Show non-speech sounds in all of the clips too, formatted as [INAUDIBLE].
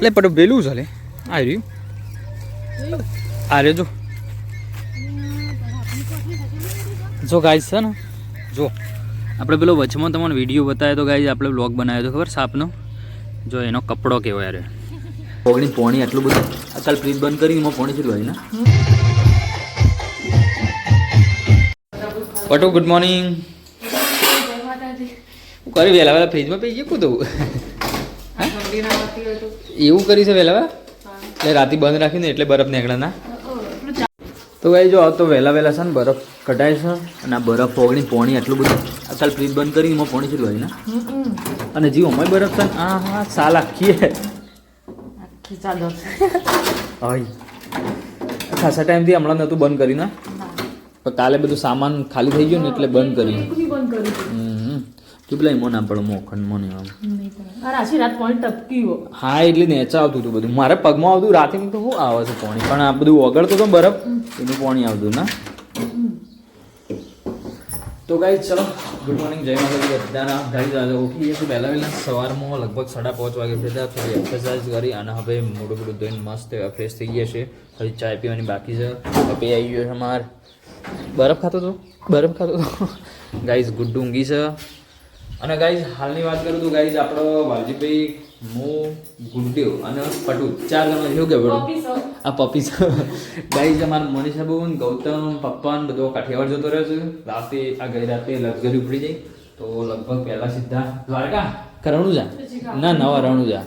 એટલે પણ પેલું ચાલે આ રહ્યું. આ રહ્યો જો. જો ગાય છે ને જો. આપણે પેલો વચમાં તમને વીડિયો બતાવ્યો તો ગાય આપણે બ્લોગ બનાવ્યો હતો ખબર સાપનો? જો એનો કપડો કેવો યાર. પોગણી પોણી આટલું બધું. કાલ ફ્રીજ બંધ કરી એમાં પોણી હોય ને? પટુ ગુડ મોર્નિંગ હું કરી વહેલા વહેલા ફ્રીજમાં પી ગયું કું એવું કરી છે વહેલા એટલે રાતે બંધ રાખીને એટલે બરફ નીકળે ના. તો ભાઈ જો તો વહેલા વહેલા છે ને બરફ કઢાય છે અને આ બરફ ઓગણી પોણી આટલું બધું. આ કાલ ફ્રીજ બંધ કરી એમાં પોણી ચેટલું હોય ને? અને જીવ અમારી બરફ છે ને આ હા સાલ આખી હે ખાસા ટાઈમથી હમણાં નહોતું બંધ કરીને પણ કાલે બધું સામાન ખાલી થઈ ગયું ને એટલે બંધ કર્યું. હમ પણ મોખન મોને આમ પડે રાત પોઈન્ટ આમ હા એટલે નેચા આવતું હતું બધું. મારે પગમાં આવતું રાતે તો શું આવે છે પાણી. પણ આ બધું ઓગળતું તો બરફ એનું પાણી આવતું ના? તો ગાઈ ચલો ગુડ મોર્નિંગ જય માતાજી બધાના. ગાઈ દાદા ઉઠી ગયા છે પહેલાં વહેલા. સવારમાં લગભગ સાડા પાંચ વાગે બધા થોડી એક્સરસાઇઝ કરી અને હવે મોડું મોઢું ધોઈને મસ્ત ફ્રેશ થઈ ગયા છે હજી ચાય પીવાની બાકી છે. હવે આવી ગયો છે અમાર બરફ ખાતો તો? બરફ ખાતો તો? ગાઈઝ ગુડ ડુંગી છે. અને ગાઈઝ હાલની વાત કરું તો ગાઈઝ આપણો વાલજીભાઈ હું ગુંટ્યો અને પટુ ચાર જણા શું કે બધું આ પપી ગાઈઝ અમારા મનીષાબુન ગૌતમ પપ્પાન બધો કાઠિયાવાડ જતો રહ્યો છે. રાતે આ ગઈ રાતે લક્ઝરી ઉપડી જાય તો લગભગ પહેલા સીધા દ્વારકા. કરવાનું રણુજા ના નવા રણુજા.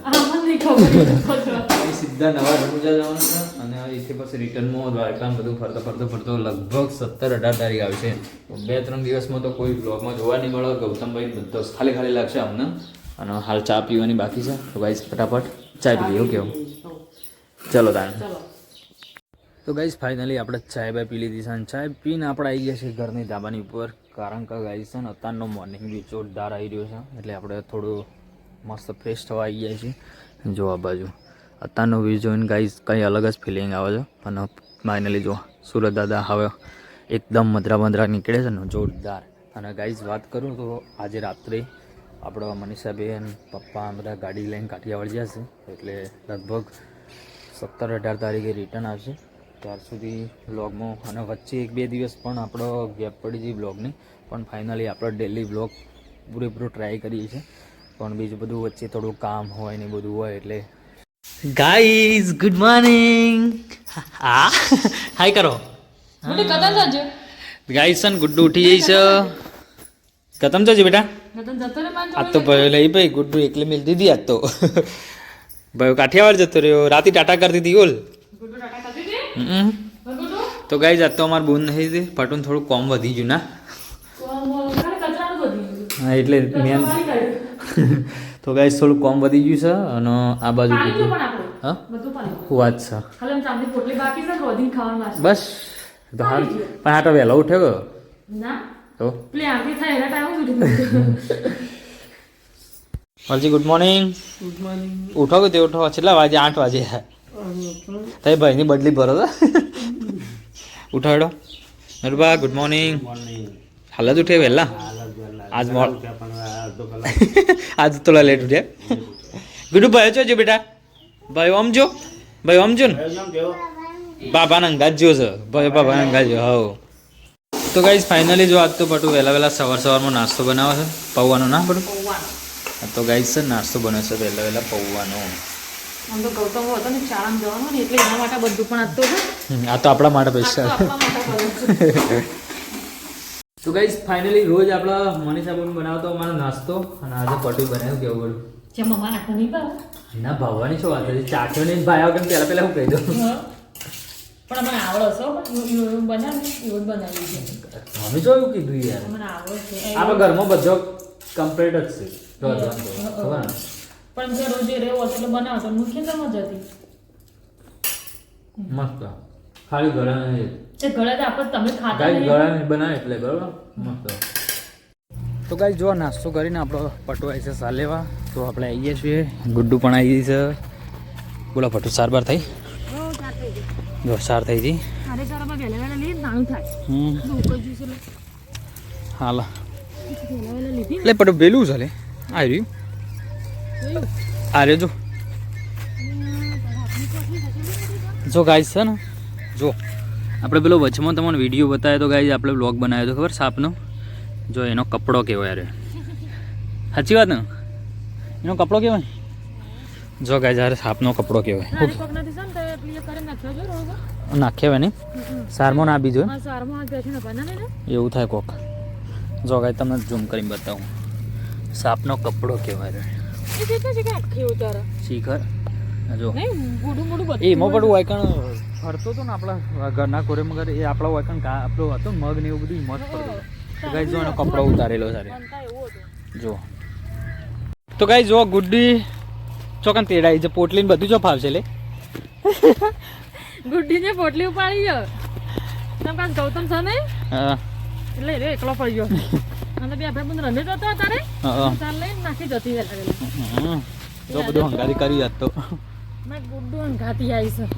સીધા નવા રણુજા જવાનું છે અને અહીંથી પછી રિટર્નમાં દ્વારકા બધું ફરતો ફરતો ફરતો લગભગ સત્તર અઢાર તારીખ આવશે છે. બે ત્રણ દિવસમાં તો કોઈ બ્લોગમાં જોવા નહીં મળે. ગૌતમભાઈ બધો ખાલી ખાલી લાગશે અમને. અને હાલ ચા પીવાની બાકી છે. તો ગાઈસ ફટાફટ ચા પી લઈએ કેવું? ચલો તારે તો ગાઈસ ફાઇનલી આપણે ચાય બાય પી લીધી છે અને ચાય પીને આપણે આવી ગયા છીએ ઘરની ધાબાની ઉપર. કારણ કે ગાઈસ છે ને અત્યારનો મોર્નિંગ બી જોરદાર આવી રહ્યો છે. એટલે આપણે થોડું મસ્ત ફ્રેશ થવા આવી ગયા છીએ જો આ બાજુ. અત્યારનો વ્યૂ જોઈને ગાઈઝ કંઈ અલગ જ ફિલિંગ આવે છે. અને ફાઇનલી જો સુરત દાદા હવે એકદમ મધરા મધરા નીકળે છે ને, જોરદાર. અને ગાઈઝ વાત કરું તો આજે રાત્રે આપણો મનીષાબેન, પપ્પા બધા ગાડી લઈને કાઠિયાવાડ જશે એટલે લગભગ સત્તર અઢાર તારીખે રિટર્ન આવશે. ત્યાર સુધી બ્લોગમાં અને વચ્ચે એક બે દિવસ પણ આપણો ગેપ પડી જઈ બ્લોગની પણ ફાઇનલી આપણો ડેલી બ્લોગ પૂરેપૂરો ટ્રાય કરીએ છીએ. પણ બીજું બધું વચ્ચે થોડું કામ હોય ને બધું હોય એટલે. ગાઈઝ ગુડ મોર્નિંગ હા? હાય કરો. ગાઈઝ સન ગુડ્ડુ ઉઠી જઈશ. ખતમ થશે બેટા. આજ તો ભાઈ લઈ ભાઈ ગુડ્ડુ એકલી મિલ દીધી આજ તો. ભાઈ કાઠિયાવાડ જતો રહ્યો. રાતે ટાટા કરતી હતી ઓલ હમ. તો ગાઈઝ આજ તો અમારે બોન નથી હતી. પટુન થોડું કોમ વધી ગયું ના? હા એટલે મેન તો ગાઈઝ થોડું કોમ વધી ગયું છે અને આ બાજુ કીધું હા? વાત છે? બસ. તો હાલ. પણ આ તો વહેલો ઉઠ્યો તો? હરજી ગુડ મોર્નિંગ ઉઠો કે તે ઉઠો? છેલ્લા વાગે? આઠ વાગે. તારી ભાઈની બદલી ભરો તો. [LAUGHS] ઉઠાડો. નરબા ગુડ મોર્નિંગ હાલ જ ઉઠે વહેલા. આજ મોડ આજ થોડા લેટ ઉઠ્યા. ગુડુ ભાઈ છો જો બેટા? ભાઈ ઓમ જો? ભાઈ ઓમ જો ને? બાબાના અંગાજ જો છે. ભાઈ બાબાના અંગાજ જો હાવ તો ગાઈઝ ફાઇનલી જો આજ તો પટુ વહેલા વહેલા સવાર સવારમાં નાસ્તો બનાવે છે. પૌવાનો ના પટુ? તો ગાઈઝ છે નાસ્તો બને છે વહેલા વહેલા પૌવાનો. આમ તો ગૌતમ હતો ને ચાળામાં જવાનું ને એટલે એના માટે બધું પણ આપતો હતો આ તો આપણા માટે પૈસા. તો ગાઈઝ ફાઇનલી રોજ આપણા મનીષા બેન બનાવતો અમારો નાસ્તો અને આજે પટુ બનાવ્યું કેવું બોલું? જે મમ્મા નાખવા નહીં ભાવ. ના ભાવવાની શું વાત હતી ચાખ્યો નહીં ભાઈ વગર પહેલા પહેલા હું કહી દઉં. પણ અમને આવડો છો બનાવે એવું બનાવી છે અમે જો એવું કીધું યાર. મને આવડે છે. આપણે ઘરમાં બધો કમ્પ્લીટ જ છે. ખબર? પણ જો રોજે રહેવો એટલે બનાવતો મુખ્ય તો મજા હતી મસ્ત. ખાલી ગળા નહીં તે ગળા તો આપણે તમે ખાતા નહીં. ગળા નહીં બનાવે એટલે બરોબર? મસ્ત. તો ગાઈ જો નાસ્તો કરીને આપણો પટવાય આવી છે સાલેવા તો આપણે આવીએ છીએ. ગુડ્ડુ પણ આવી છે. બોલો પટુ સાર બાર થઈ? જો સાર થઈ કોઈ એટલે. હાલ. એટલે પટુ પેલું ચાલે આ રહ્યું. આ રહ્યો જો. જો ગાઈસ છે ને જો આપણે પેલો વચમાં તમને વીડિયો બતાવ્યો તો ગાઈસ આપણે બ્લોગ બનાવ્યો તો ખબર સાપનો? જો એનો કપડો કેવો યાર સાચી વાત ને? એનો કપડો કેવો? જો ગાય જ્યારે સાપનો કપડો કહેવાય નાની કોક નથી છે ને તો એ પેલી એ કરી નાખ્યો નાખ્યા હોય ને? સારમાં ના બીજો એવું થાય કોક. જો ગાય તમને ઝૂમ કરીને બતાવું. સાપનો કપડો કેવાય શીખર જો. એ એમાં પણ વાયકણ ફરતો હતો ને આપણા ઘરના કોરે મગર એ આપણા વાયકણ આપણો હતો મગ ને એવું બધું મસ્ત ફરતો ગાઈ જો એનો કપડો ઉતારેલો સારે જો. તો ગાઈ જો ગુડ્ડી ચોકન તેડાઈ છે પોટલીને બધું જો ફાવશે લે. [LAUGHS] ગુડ્ડીને પોટલી ઉપાડી ગયો તમે કાંઈ ગૌતમ છે ને એટલે રે એકલો પડી ગયો. [LAUGHS] અને બે ભાઈ બંધ રમે જતો તારે ચાલ લઈને નાખી જતી. જો બધું હંગારી કરી જાત. મારે ગુડ્ડુ ઘાટી આવીશું